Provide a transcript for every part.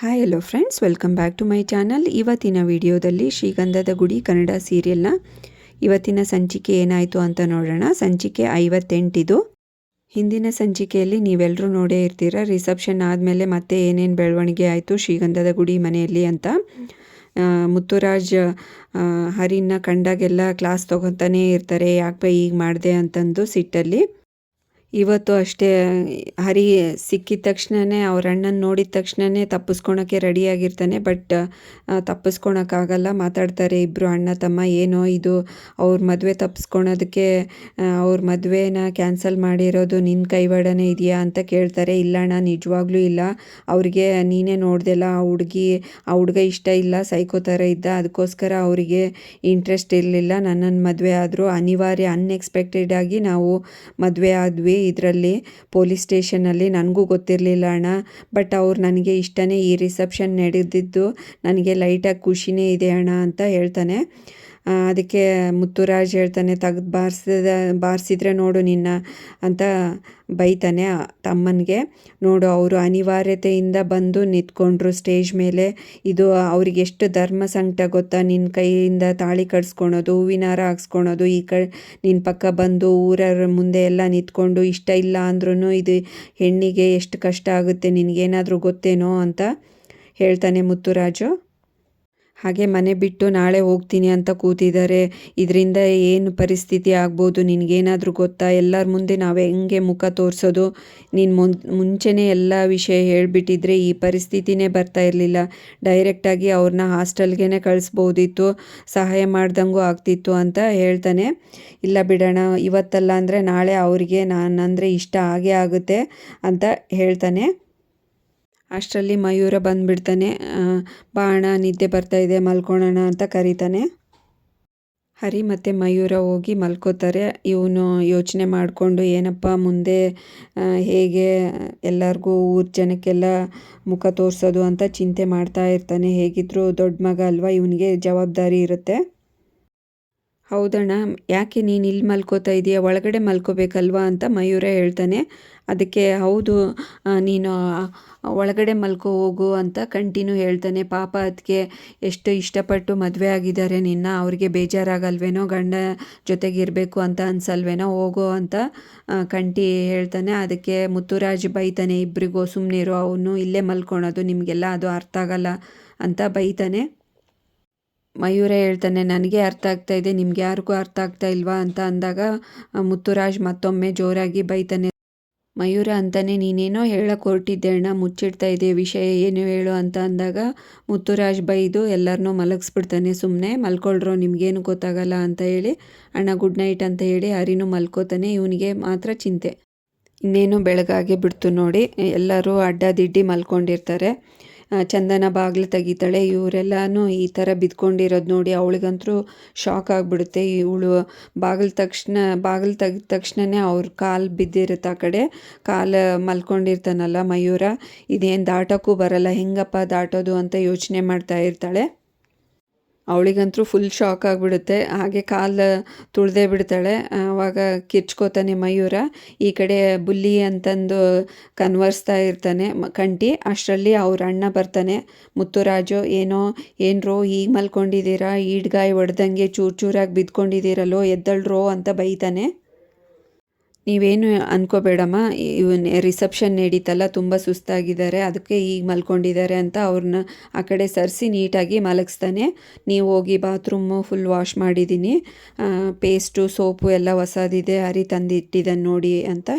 Hi hello friends welcome back to my channel ಇವತ್ತಿನ ವಿಡಿಯೋದಲ್ಲಿ ಶ್ರೀಗಂಧದ ಗುಡಿ ಕನ್ನಡ ಸೀರಿಯಲ್ನ ಇವತ್ತಿನ ಸಂಚಿಕೆ ಏನಾಯಿತು ಅಂತ ನೋಡೋಣ. ಸಂಚಿಕೆ ಐವತ್ತೆಂಟಿದು. ಹಿಂದಿನ ಸಂಚಿಕೆಯಲ್ಲಿ ನೀವೆಲ್ಲರೂ ನೋಡೇ ಇರ್ತೀರ. ರಿಸೆಪ್ಷನ್ ಆದಮೇಲೆ ಮತ್ತೆ ಏನೇನು ಬೆಳವಣಿಗೆ ಆಯಿತು ಶ್ರೀಗಂಧದ ಗುಡಿ ಮನೆಯಲ್ಲಿ ಅಂತ. ಮುತ್ತುರಾಜ್ ಹರಿನ ಕಂಡಾಗೆಲ್ಲ ಕ್ಲಾಸ್ ತೊಗೊತಾನೇ ಇರ್ತಾರೆ. ಯಾಕೆ ಈಗ ಮಾಡಿದೆ ಅಂತಂದು ಸಿಟ್ಟಲ್ಲಿ. ಇವತ್ತು ಅಷ್ಟೇ, ಹರಿ ಸಿಕ್ಕಿದ ತಕ್ಷಣನೇ ಅವ್ರ ಅಣ್ಣನ ನೋಡಿದ ತಕ್ಷಣನೇ ತಪ್ಪಿಸ್ಕೊಳಕ್ಕೆ ರೆಡಿಯಾಗಿರ್ತಾನೆ ಬಟ್ ತಪ್ಪಿಸ್ಕೊಳಕ್ಕಾಗಲ್ಲ ಮಾತಾಡ್ತಾರೆ ಇಬ್ಬರು ಅಣ್ಣ ತಮ್ಮ, ಏನೋ ಇದು, ಅವ್ರ ಮದುವೆ ತಪ್ಪಿಸ್ಕೊಳೋದಕ್ಕೆ ಅವ್ರ ಮದುವೆನ ಕ್ಯಾನ್ಸಲ್ ಮಾಡಿರೋದು ನಿನ್ನ ಕೈವಾಡನೇ ಇದೆಯಾ? ಅಂತ ಕೇಳ್ತಾರೆ. ಇಲ್ಲ ಅಣ್ಣ, ನಿಜವಾಗ್ಲೂ ಇಲ್ಲ. ಅವ್ರಿಗೆ ನೀನೇ ನೋಡ್ದೆಲ್ಲ, ಆ ಹುಡುಗಿ, ಆ ಹುಡುಗ ಇಷ್ಟ ಇಲ್ಲ ಸೈಕೋ ಥರ ಇದ್ದ. ಅದಕ್ಕೋಸ್ಕರ ಅವರಿಗೆ ಇಂಟ್ರೆಸ್ಟ್ ಇರಲಿಲ್ಲ. ನನ್ನನ್ನು ಮದುವೆ ಆದರೂ ಅನಿವಾರ್ಯ ಅನ್ಎಕ್ಸ್ಪೆಕ್ಟೆಡ್ ಆಗಿ ನಾವು ಮದುವೆ ಆದ್ವಿ. ಇದರಲ್ಲಿ ಪೊಲೀಸ್ ಸ್ಟೇಷನಲ್ಲಿ ನನಗೂ ಗೊತ್ತಿರಲಿಲ್ಲ ಅಣ್ಣ. ಬಟ್ ಅವ್ರು ನನಗೆ ಇಷ್ಟನೇ ಈ ರಿಸೆಪ್ಷನ್ ನಡೆದಿದ್ದು, ನನಗೆ ಲೈಟಾಗಿ ಖುಷಿನೇ ಇದೆ ಅಣ್ಣ ಅಂತ ಹೇಳ್ತಾನೆ. ಅದಕ್ಕೆ ಮುತ್ತುರಾಜ್ ಹೇಳ್ತಾನೆ, ತೆಗ್ದು ಬಾರಿಸಿದ, ಬಾರಿಸಿದ್ರೆ ನೋಡು ನಿನ್ನ ಅಂತ ಬೈತಾನೆ ತಮ್ಮನಿಗೆ. ನೋಡು, ಅವರು ಅನಿವಾರ್ಯತೆಯಿಂದ ಬಂದು ನಿಂತ್ಕೊಂಡ್ರು ಸ್ಟೇಜ್ ಮೇಲೆ. ಇದು ಅವ್ರಿಗೆ ಎಷ್ಟು ಧರ್ಮ ಸಂಕಟ ಗೊತ್ತಾ? ನಿನ್ನ ಕೈಯಿಂದ ತಾಳಿ ಕಟ್ಸ್ಕೊಳೋದು, ಹೂವಿನ ಹಾರ ಹಾಕ್ಸ್ಕೊಳೋದು, ಈ ಕ ನಿನ್ನ ಪಕ್ಕ ಬಂದು ಊರರ ಮುಂದೆ ಎಲ್ಲ ನಿಂತ್ಕೊಂಡು ಇಷ್ಟ ಇಲ್ಲ ಅಂದ್ರೂ ಇದು ಹೆಣ್ಣಿಗೆ ಎಷ್ಟು ಕಷ್ಟ ಆಗುತ್ತೆ, ನಿನಗೇನಾದರೂ ಗೊತ್ತೇನೋ ಅಂತ ಹೇಳ್ತಾನೆ ಮುತ್ತುರಾಜು. ಹಾಗೆ ಮನೆ ಬಿಟ್ಟು ನಾಳೆ ಹೋಗ್ತೀನಿ ಅಂತ ಕೂತಿದ್ದಾರೆ. ಇದರಿಂದ ಏನು ಪರಿಸ್ಥಿತಿ ಆಗ್ಬೋದು? ನಿನಗೇನಾದರೂ ಗೊತ್ತಾ? ಎಲ್ಲರ ಮುಂದೆ ನಾವು ಹೆಂಗೆ ಮುಖ ತೋರಿಸೋದು? ನೀನು ಮುನ್, ಮುಂಚೆನೇ ಎಲ್ಲ ವಿಷಯ ಹೇಳಿಬಿಟ್ಟಿದ್ರೆ ಈ ಪರಿಸ್ಥಿತಿನೇ ಬರ್ತಾ ಇರಲಿಲ್ಲ. ಡೈರೆಕ್ಟಾಗಿ ಅವ್ರನ್ನ ಹಾಸ್ಟೆಲ್ಗೆ ಕಳಿಸ್ಬೋದಿತ್ತು. ಸಹಾಯ ಮಾಡ್ದಂಗೂ ಆಗ್ತಿತ್ತು ಅಂತ ಹೇಳ್ತಾನೆ. ಇಲ್ಲ ಬಿಡೋಣ, ಇವತ್ತಲ್ಲ ಅಂದರೆ ನಾಳೆ ಅವರಿಗೆ ನಾನು ಅಂದರೆ ಇಷ್ಟ ಆಗೇ ಆಗುತ್ತೆ ಅಂತ ಹೇಳ್ತಾನೆ. ಅಷ್ಟರಲ್ಲಿ ಮಯೂರ ಬಂದುಬಿಡ್ತಾನೆ. ಬಾ ಅಣ್ಣ ನಿದ್ದೆ ಬರ್ತಾ ಇದೆ ಮಲ್ಕೊಳ್ಳೋಣ ಅಂತ ಕರೀತಾನೆ. ಹರಿ ಮತ್ತು ಮಯೂರ ಹೋಗಿ ಮಲ್ಕೋತಾರೆ. ಇವನು ಯೋಚನೆ ಮಾಡಿಕೊಂಡು, ಏನಪ್ಪ ಮುಂದೆ ಹೇಗೆ ಎಲ್ಲರಿಗೂ ಊರ ಜನಕ್ಕೆಲ್ಲ ಮುಖ ತೋರಿಸೋದು ಅಂತ ಚಿಂತೆ ಮಾಡ್ತಾ ಇರ್ತಾನೆ. ಹೇಗಿದ್ದರೂ ದೊಡ್ಡ ಮಗ ಅಲ್ವಾ, ಇವನಿಗೆ ಜವಾಬ್ದಾರಿ ಇರುತ್ತೆ. ಹೌದಣ್ಣ, ಯಾಕೆ ನೀನು ಇಲ್ಲಿ ಮಲ್ಕೋತಾ ಇದೀಯ? ಒಳಗಡೆ ಮಲ್ಕೋಬೇಕಲ್ವಾ ಅಂತ ಮಯೂರ ಹೇಳ್ತಾನೆ. ಅದಕ್ಕೆ, ಹೌದು ನೀನು ಒಳಗಡೆ ಮಲ್ಕೋ, ಹೋಗು ಅಂತ ಕಂಟಿನ್ಯೂ ಹೇಳ್ತಾನೆ. ಪಾಪ ಅದಕ್ಕೆ ಎಷ್ಟು ಇಷ್ಟಪಟ್ಟು ಮದುವೆ ಆಗಿದ್ದಾರೆ ನಿನ್ನ. ಅವ್ರಿಗೆ ಬೇಜಾರಾಗಲ್ವೇನೋ, ಗಂಡ ಜೊತೆಗಿರಬೇಕು ಅಂತ ಅನ್ಸಲ್ವೇನೋ, ಹೋಗೋ ಅಂತ ಕಂಟಿ ಹೇಳ್ತಾನೆ. ಅದಕ್ಕೆ ಮುತ್ತುರಾಜ್ ಬೈತಾನೆ ಇಬ್ಬರಿಗೂ ಸುಮ್ಮನಿರೋ ಅವನು ಇಲ್ಲೇ ಮಲ್ಕೊಳೋದು, ನಿಮಗೆಲ್ಲ ಅದು ಅರ್ಥ ಆಗಲ್ಲ ಅಂತ ಬೈತಾನೆ. ಮಯೂರ ಹೇಳ್ತಾನೆ, ನನಗೆ ಅರ್ಥ ಆಗ್ತಾ ಇದೆ, ನಿಮ್ಗೆ ಯಾರಿಗೂ ಅರ್ಥ ಆಗ್ತಾ ಇಲ್ವಾ? ಅಂತ ಅಂದಾಗ ಮುತ್ತುರಾಜ್ ಮತ್ತೊಮ್ಮೆ ಜೋರಾಗಿ ಬೈತಾನೆ, ಮಯೂರ ಅಂತಾನೆ, ನೀನೇನೋ ಹೇಳಕ್ಕೆ ಹೊರಟಿದ್ದೆ ಅಣ್ಣ, ಮುಚ್ಚಿಡ್ತಾ ಇದೆ ವಿಷಯ ಏನು ಹೇಳು? ಅಂತ ಅಂದಾಗ, ಮುತ್ತುರಾಜ್ ಬೈದು ಎಲ್ಲರನ್ನೂ ಮಲಗಿಸ್ಬಿಡ್ತಾನೆ ಸುಮ್ಮನೆ ಮಲ್ಕೊಳ್ರೋ, ನಿಮಗೇನು ಗೊತ್ತಾಗಲ್ಲ? ಅಂತ ಹೇಳಿ, ಅಣ್ಣ, ಗುಡ್ ನೈಟ್ ಅಂತ ಹೇಳಿ ಹರಿನೂ ಮಲ್ಕೋತಾನೆ, ಇವನಿಗೆ ಮಾತ್ರ ಚಿಂತೆ, ಇನ್ನೇನು ಬೆಳಗಾಗೆ ಬಿಡ್ತು ನೋಡಿ, ಎಲ್ಲರೂ ಅಡ್ಡದಿಡ್ಡಿ ಮಲ್ಕೊಂಡಿರ್ತಾರೆ ಚಂದನ ಬಾಗಿಲು ತೆಗಿತಾಳೆ. ಇವರೆಲ್ಲನೂ ಈ ಥರ ಬಿದ್ಕೊಂಡಿರೋದು ನೋಡಿ ಅವಳಿಗಂತೂ ಶಾಕ್ ಆಗಿಬಿಡುತ್ತೆ. ಇವಳು ಬಾಗಿಲು ತಕ್ಷಣ, ಬಾಗಿಲು ತೆಗೆದ ತಕ್ಷಣನೇ ಅವ್ರ ಕಾಲು ಬಿದ್ದಿರುತ್ತೆ ಆ ಕಡೆ. ಕಾಲು ಮಲ್ಕೊಂಡಿರ್ತಾನಲ್ಲ ಮಯೂರ. ಇದೇನು ದಾಟೋಕ್ಕೂ ಬರಲ್ಲ. ಹೆಂಗಪ್ಪ ದಾಟೋದು ಅಂತ ಯೋಚನೆ ಮಾಡ್ತಾ ಇರ್ತಾಳೆ. ಅವಳಿಗಂತೂ ಫುಲ್ ಶಾಕ್ ಆಗಿಬಿಡುತ್ತೆ. ಹಾಗೆ ಕಾಲು ತುಳ್ದೇ ಬಿಡ್ತಾಳೆ. ಆವಾಗ ಕಿರ್ಚ್ಕೋತಾನೆ ಮಯೂರ. ಈ ಕಡೆ ಬುಲ್ಲಿ ಅಂತಂದು ಕನ್ವರ್ಸ್ತಾ ಇರ್ತಾನೆ ಕಂಟಿ ಅಷ್ಟರಲ್ಲಿ ಅವ್ರ ಅಣ್ಣ ಬರ್ತಾನೆ. ಮುತ್ತುರಾಜು, ಏನೋ, ಏನ್ರೋ ಈಗ ಮಲ್ಕೊಂಡಿದ್ದೀರಾ? ಈಡ್ಗಾಯಿ ಒಡೆದಂಗೆ ಚೂರು ಚೂರಾಗಿ ಬಿದ್ಕೊಂಡಿದ್ದೀರಲ್ಲೋ, ಎದ್ದಳ್ರೋ ಅಂತ ಬೈತಾನೆ. ನೀವೇನು ಅನ್ಕೋಬೇಡಮ್ಮ, ಇವನ್ ರಿಸೆಪ್ಷನ್ ನಡೀತಲ್ಲ, ತುಂಬ ಸುಸ್ತಾಗಿದ್ದಾರೆ, ಅದಕ್ಕೆ ಈಗ ಮಲ್ಕೊಂಡಿದ್ದಾರೆ ಅಂತ ಅವ್ರನ್ನ ಆ ಕಡೆ ಸರಿಸಿ ನೀಟಾಗಿ ಮಲಗಿಸ್ತಾನೆ. ನೀವು ಹೋಗಿ ಬಾತ್ರೂಮು ಫುಲ್ ವಾಶ್ ಮಾಡಿದ್ದೀನಿ ಪೇಸ್ಟು ಸೋಪು ಎಲ್ಲ ಹೊಸದಿದೆ, ಹರಿ ತಂದಿಟ್ಟಿದ್ದಾನೆ ನೋಡಿ ಅಂತ.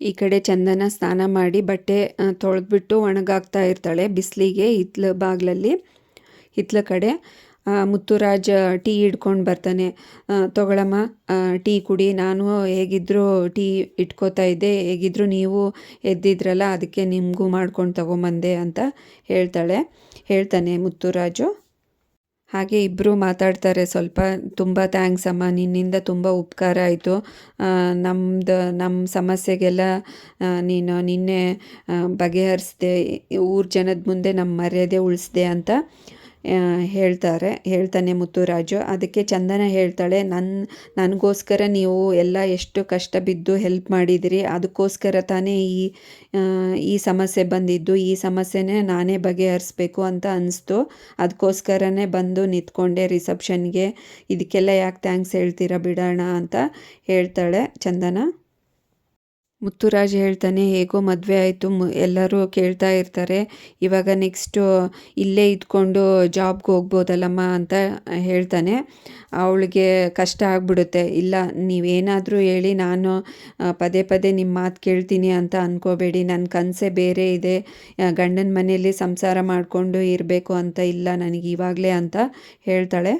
ಈ ಕಡೆ ಚಂದನ ಸ್ನಾನ ಮಾಡಿ ಬಟ್ಟೆ ತೊಳೆದ್ಬಿಟ್ಟು ಒಣಗಾಗ್ತಾ ಇರ್ತಾಳೆ ಬಿಸಿಲಿಗೆ ಹಿತ್ಲ ಬಾಗಿಲಲ್ಲಿ, ಹಿತ್ಲ ಕಡೆ. ಮುತ್ತುರಾಜ್ ಟೀ ಹಿಡ್ಕೊಂಡು ಬರ್ತಾನೆ. ತಗೊಳಮ್ಮ ಟೀ ಕುಡಿ. ನಾನು ಹೇಗಿದ್ದರೂ ಟೀ ಇಟ್ಕೋತಾ ಇದ್ದೆ. ಹೇಗಿದ್ದರೂ ನೀವು ಎದ್ದಿದ್ರಲ್ಲ, ಅದಕ್ಕೆ ನಿಮಗೂ ಮಾಡ್ಕೊಂಡು ತಗೊಂಬಂದೆ ಅಂತ ಹೇಳ್ತಾಳೆ. ಹೇಳ್ತಾನೆ ಮುತ್ತುರಾಜು. ಹಾಗೆ ಇಬ್ಬರು ಮಾತಾಡ್ತಾರೆ ಸ್ವಲ್ಪ. ತುಂಬ ಥ್ಯಾಂಕ್ಸ್ ಅಮ್ಮ. ನಿನ್ನಿಂದ ತುಂಬ ಉಪಕಾರ ಆಯಿತು. ನಮ್ಮದು ನಮ್ಮ ಸಮಸ್ಯೆಗೆಲ್ಲ ನೀನು ನಿನ್ನೆ ಬಗೆಹರಿಸ್ದೆ. ಊರ ಜನದ ಮುಂದೆ ನಮ್ಮ ಮರ್ಯಾದೆ ಉಳಿಸ್ದೆ ಅಂತ ಹೇಳ್ತಾರೆ. ಹೇಳ್ತಾನೆ ಮುತ್ತುರಾಜು. ಅದಕ್ಕೆ ಚಂದನ ಹೇಳ್ತಾಳೆ ನನ್ನ ನನಗೋಸ್ಕರ ನೀವು ಎಲ್ಲ ಎಷ್ಟು ಕಷ್ಟ ಬಿದ್ದು ಹೆಲ್ಪ್ ಮಾಡಿದಿರಿ, ಅದಕ್ಕೋಸ್ಕರ ತಾನೇ ಈ ಈ ಸಮಸ್ಯೆ ಬಂದಿದ್ದು. ಈ ಸಮಸ್ಯೆನೇ ನಾನೇ ಬಗೆಹರಿಸ್ಬೇಕು ಅಂತ ಅನಿಸ್ತು. ಅದಕ್ಕೋಸ್ಕರನೇ ಬಂದು ನಿಂತ್ಕೊಂಡೆ ರಿಸೆಪ್ಷನ್ಗೆ ಇದಕ್ಕೆಲ್ಲ ಯಾಕೆ ಥ್ಯಾಂಕ್ಸ್ ಹೇಳ್ತೀರಾ ಬಿಡೋಣ ಅಂತ ಹೇಳ್ತಾಳೆ ಚಂದನ. ಮುತ್ತುರಾಜ್ ಹೇಳ್ತಾನೆ, ಹೇಗೋ ಮದುವೆ ಆಯಿತು ಎಲ್ಲರೂ ಕೇಳ್ತಾ ಇರ್ತಾರೆ. ಇವಾಗ ನೆಕ್ಸ್ಟು ಇಲ್ಲೇ ಇದ್ಕೊಂಡು ಜಾಬ್ಗೆ ಹೋಗ್ಬೋದಲ್ಲಮ್ಮ ಅಂತ ಹೇಳ್ತಾನೆ. ಅವಳಿಗೆ ಕಷ್ಟ ಆಗ್ಬಿಡುತ್ತೆ. ಇಲ್ಲ, ನೀವೇನಾದರೂ ಹೇಳಿ, ನಾನು ಪದೇ ಪದೇ ನಿಮ್ಮ ಮಾತು ಕೇಳ್ತೀನಿ ಅಂತ ಅಂದ್ಕೋಬೇಡಿ ನನ್ನ ಕನಸೇ ಬೇರೆ ಇದೆ. ಗಂಡನ ಮನೆಯಲ್ಲಿ ಸಂಸಾರ ಮಾಡಿಕೊಂಡು ಇರಬೇಕು ಅಂತ ಇಲ್ಲ, ನನಗೆ ಇವಾಗಲೇ ಅಂತ ಹೇಳ್ತಾಳೆ.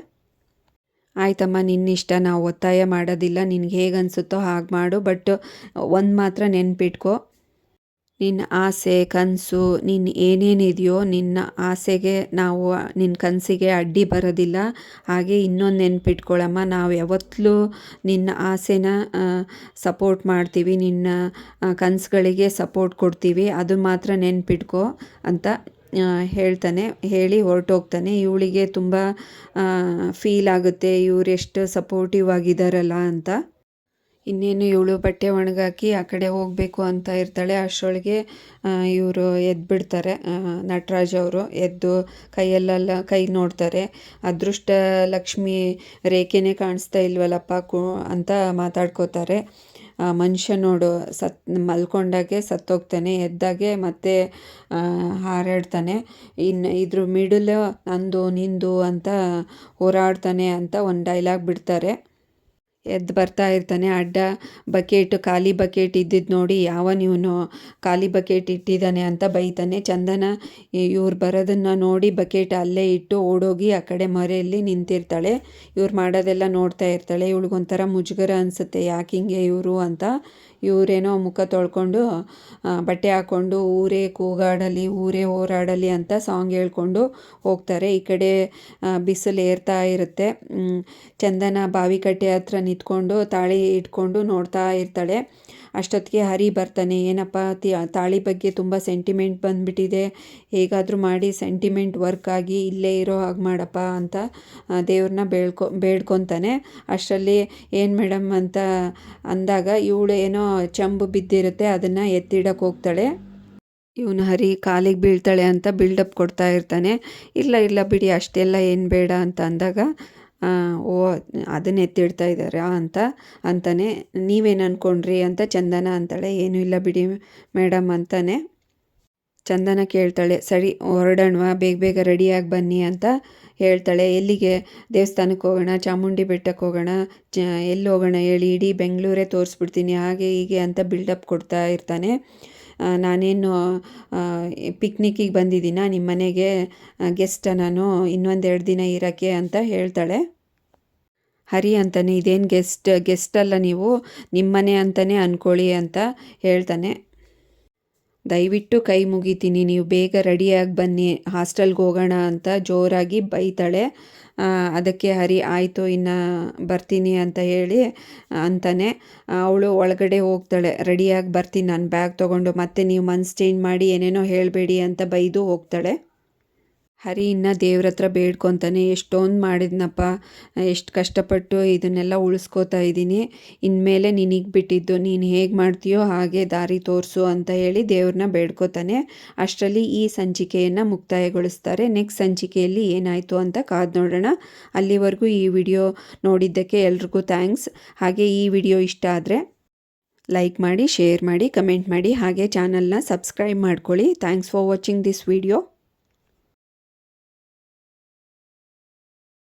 ಆಯ್ತಮ್ಮ, ನಿನ್ನಿಷ್ಟ, ನಾವು ಒತ್ತಾಯ ಮಾಡೋದಿಲ್ಲ, ನಿನಗೆ ಹೇಗೆ ಅನಿಸುತ್ತೋ ಹಾಗೆ ಮಾಡು, ಬಟ್ ಒಂದು ಮಾತ್ರ ನೆನ್ಪಿಟ್ಕೋ. ನಿನ್ನ ಆಸೆ, ಕನಸು ನಿನ್ನ ಏನೇನಿದೆಯೋ, ನಿನ್ನ ಆಸೆಗೆ ನಾವು ನಿನ್ನ ಕನಸಿಗೆ ಅಡ್ಡಿ ಬರೋದಿಲ್ಲ. ಹಾಗೆ ಇನ್ನೊಂದು ನೆನ್ಪಿಟ್ಕೊಳ್ಳಮ್ಮ ನಾವು ಯಾವತ್ತಲೂ ನಿನ್ನ ಆಸೆನ ಸಪೋರ್ಟ್ ಮಾಡ್ತೀವಿ, ನಿನ್ನ ಕನಸುಗಳಿಗೆ ಸಪೋರ್ಟ್ ಕೊಡ್ತೀವಿ, ಅದು ಮಾತ್ರ ನೆನ್ಪಿಟ್ಕೊ, ಅಂತ ಹೇಳ್ತಾನೆ, ಹೇಳಿ ಹೊರಟೋಗ್ತಾನೆ. ಇವಳಿಗೆ ತುಂಬ ಫೀಲ್ ಆಗುತ್ತೆ ಎಷ್ಟು ಸಪೋರ್ಟಿವ್ ಆಗಿದ್ದಾರಲ್ಲ ಅಂತ. ಇನ್ನೇನು ಇವಳು ಬಟ್ಟೆ ಒಣಗಾಕಿ ಆ ಕಡೆ ಹೋಗಬೇಕು ಅಂತ ಇರ್ತಾಳೆ. ಅಷ್ಟರೊಳಗೆ ಇವರು ಎದ್ಬಿಡ್ತಾರೆ. ನಟರಾಜ್ ಅವರು ಎದ್ದು ಕೈಯಲ್ಲೆಲ್ಲ, ಕೈ ನೋಡ್ತಾರೆ. ಅದೃಷ್ಟ ಲಕ್ಷ್ಮಿ ರೇಖೆನೇ ಕಾಣಿಸ್ತಾ ಇಲ್ವಲ್ಲಪ್ಪ ಕು, ಅಂತ ಮಾತಾಡ್ಕೋತಾರೆ. ಮನುಷ್ಯ ನೋಡು, ಸತ್, ಮಲ್ಕೊಂಡಾಗೆ ಸತ್ತೋಗ್ತಾನೆ, ಎದ್ದಾಗೆ ಮತ್ತೆ ಹಾರಾಡ್ತಾನೆ. ಇನ್ನು ಇದ್ರ ಮಿಡಲ್ ನಂದು ನಿಂದು ಅಂತ ಹೋರಾಡ್ತಾನೆ ಅಂತ ಒಂದು ಡೈಲಾಗ್ ಬಿಡ್ತಾರೆ. ಎದ್ದು ಬರ್ತಾ ಇರ್ತಾನೆ. ಅಡ್ಡ ಬಕೆಟ್, ಖಾಲಿ ಬಕೆಟ್ ಇದ್ದಿದ್ದು ನೋಡಿ ಯಾವ ಇವನು ಖಾಲಿ ಬಕೆಟ್ ಇಟ್ಟಿದ್ದಾನೆ ಅಂತ ಬೈತಾನೆ. ಚಂದನ ಇವ್ರು ಬರೋದನ್ನು ನೋಡಿ ಬಕೆಟ್ ಅಲ್ಲೇ ಇಟ್ಟು ಓಡೋಗಿ ಆ ಕಡೆ ಮರೆಯಲ್ಲಿ ನಿಂತಿರ್ತಾಳೆ. ಇವ್ರು ಮಾಡೋದೆಲ್ಲ ನೋಡ್ತಾ ಇರ್ತಾಳೆ. ಇವಳಿಗೊಂಥರ ಮುಜುಗರ ಅನಿಸುತ್ತೆ. ಯಾಕೆ ಹಿಂಗೆ ಇವರು ಅಂತ ಇವರೇನೋ ಮುಖ ತೊಳ್ಕೊಂಡು ಬಟ್ಟೆ ಹಾಕ್ಕೊಂಡು ಊರೇ ಕೂಗಾಡಲಿ, ಊರೇ ಹೋರಾಡಲಿ ಅಂತ ಸಾಂಗ್ ಹೇಳ್ಕೊಂಡು ಹೋಗ್ತಾರೆ. ಈ ಕಡೆ ಬಿಸಿಲು ಏರ್ತಾ ಇರುತ್ತೆ. ಚಂದನ ಬಾವಿಕಟ್ಟೆ ಹತ್ರ ನಿಂತ್ಕೊಂಡು ತಾಳಿ ಇಟ್ಕೊಂಡು ನೋಡ್ತಾ ಇರ್ತಾಳೆ. ಅಷ್ಟೊತ್ತಿಗೆ ಹರಿ ಬರ್ತಾನೆ. ಏನಪ್ಪ ತಾಳಿ ಬಗ್ಗೆ ತುಂಬ ಸೆಂಟಿಮೆಂಟ್ ಬಂದುಬಿಟ್ಟಿದೆ. ಹೇಗಾದರೂ ಮಾಡಿ ಸೆಂಟಿಮೆಂಟ್ ವರ್ಕ್ ಆಗಿ ಇಲ್ಲೇ ಇರೋ ಹಾಗೆ ಮಾಡಪ್ಪ ಅಂತ ದೇವ್ರನ್ನ ಬೇಡ್ಕೊ ಬೇಡ್ಕೊತಾನೆ. ಅಷ್ಟರಲ್ಲಿ ಏನು ಮೇಡಮ್ ಅಂತ ಅಂದಾಗ ಇವಳು ಏನೋ ಚಂಬು ಬಿದ್ದಿರುತ್ತೆ, ಅದನ್ನು ಎತ್ತಿಡಕ್ಕೆ ಹೋಗ್ತಾಳೆ. ಇವನು ಹರಿ ಕಾಲಿಗೆ ಬೀಳ್ತಾಳೆ ಅಂತ ಬಿಲ್ಡಪ್ ಕೊಡ್ತಾ ಇರ್ತಾನೆ. ಇಲ್ಲ ಇಲ್ಲ ಬಿಡಿ, ಅಷ್ಟೆಲ್ಲ ಏನು ಬೇಡ ಅಂತ ಅಂದಾಗ ಓ, ಅದನ್ನ ಎತ್ತಿಡ್ತಾ ಇದ್ದಾರಾ ಅಂತ ಅಂತಲೇ ನೀವೇನು ಅಂದ್ಕೊಂಡ್ರಿ ಅಂತ ಚಂದನ ಅಂತಾಳೆ, ಏನೂ ಇಲ್ಲ ಬಿಡಿ ಮೇಡಮ್ ಅಂತಾನೆ ಚಂದನ ಕೇಳ್ತಾಳೆ, ಸರಿ, ಹೊರಡೋಣವಾ, ಬೇಗ ಬೇಗ ರೆಡಿಯಾಗಿ ಬನ್ನಿ ಅಂತ ಹೇಳ್ತಾಳೆ. ಎಲ್ಲಿಗೆ? ದೇವಸ್ಥಾನಕ್ಕೆ ಹೋಗೋಣ, ಚಾಮುಂಡಿ ಬೆಟ್ಟಕ್ಕೆ ಹೋಗೋಣ, ಚ, ಎಲ್ಲಿ ಹೋಗೋಣ ಹೇಳಿ, ಇಡೀ ಬೆಂಗಳೂರೇ ತೋರಿಸ್ಬಿಡ್ತೀನಿ, ಹಾಗೆ ಹೀಗೆ ಅಂತ ಬಿಲ್ಡಪ್ ಕೊಡ್ತಾ ಇರ್ತಾನೆ. ನಾನೇನು ಪಿಕ್ನಿಕ್ಕಿಗೆ ಬಂದಿದ್ದೀನ? ನಿಮ್ಮ ಮನೆಗೆ ಗೆಸ್ಟ ನಾನು ಇನ್ನೊಂದೆರಡು ದಿನ ಇರೋಕ್ಕೆ ಅಂತ ಹೇಳ್ತಾಳೆ. ಹರಿ ಅಂತಾನೆ, ಇದೇನು ಗೆಸ್ಟ್ ಗೆಸ್ಟ್ ಅಲ್ಲ ನೀವು ನಿಮ್ಮನೆ ಅಂತಲೇ ಅಂದ್ಕೊಳ್ಳಿ ಅಂತ ಹೇಳ್ತಾನೆ. ದಯವಿಟ್ಟು ಕೈ ಮುಗಿತೀನಿ, ನೀವು ಬೇಗ ರೆಡಿಯಾಗಿ ಬನ್ನಿ, ಹಾಸ್ಟೆಲ್ಗೆ ಹೋಗೋಣ ಅಂತ ಜೋರಾಗಿ ಬೈತಾಳೆ. ಅದಕ್ಕೆ ಹರಿ, ಆಯಿತು, ಇನ್ನು ಬರ್ತೀನಿ ಅಂತ ಹೇಳಿ, ಅಂತಾನೆ. ಅವಳು ಒಳಗಡೆ ಹೋಗ್ತಾಳೆ. ರೆಡಿಯಾಗಿ ಬರ್ತೀನಿ, ನಾನು ಬ್ಯಾಗ್ ತೊಗೊಂಡು ಮತ್ತೆ ನೀವು ಮನ್ಸು ಚೇಂಜ್ ಮಾಡಿ ಏನೇನೋ ಹೇಳಬೇಡಿ ಅಂತ ಬೈದು ಹೋಗ್ತಾಳೆ. ಹರಿ, ಇನ್ನ ದೇವ್ರ ಹತ್ರ ಬೇಡ್ಕೊತಾನೆ, ಎಷ್ಟೊಂದು ಮಾಡಿದ್ನಪ್ಪ, ಎಷ್ಟು ಕಷ್ಟಪಟ್ಟು ಇದನ್ನೆಲ್ಲ ಉಳಿಸ್ಕೋತಾ ಇದ್ದೀನಿ. ಇನ್ಮೇಲೆ ನಿನಗೆ ಬಿಟ್ಟಿದ್ದು, ನೀನು ಹೇಗೆ ಮಾಡ್ತೀಯೋ ಹಾಗೆ ದಾರಿ ತೋರಿಸು ಅಂತ ಹೇಳಿ ದೇವ್ರನ್ನ ಬೇಡ್ಕೋತಾನೆ. ಅಷ್ಟರಲ್ಲಿ ಈ ಸಂಚಿಕೆಯನ್ನು ಮುಕ್ತಾಯಗೊಳಿಸ್ತಾರೆ. ನೆಕ್ಸ್ಟ್ ಸಂಚಿಕೆಯಲ್ಲಿ ಏನಾಯಿತು ಅಂತ ಕಾದು ನೋಡೋಣ. ಅಲ್ಲಿವರೆಗೂ ಈ ವಿಡಿಯೋ ನೋಡಿದ್ದಕ್ಕೆ ಎಲ್ರಿಗೂ ಥ್ಯಾಂಕ್ಸ್. ಹಾಗೆ ಈ ವಿಡಿಯೋ ಇಷ್ಟ ಆದರೆ ಲೈಕ್ ಮಾಡಿ, ಶೇರ್ ಮಾಡಿ, ಕಮೆಂಟ್ ಮಾಡಿ. ಹಾಗೆ ಚಾನಲ್ನ ಸಬ್ಸ್ಕ್ರೈಬ್ ಮಾಡ್ಕೊಳ್ಳಿ. Thanks for watching this video.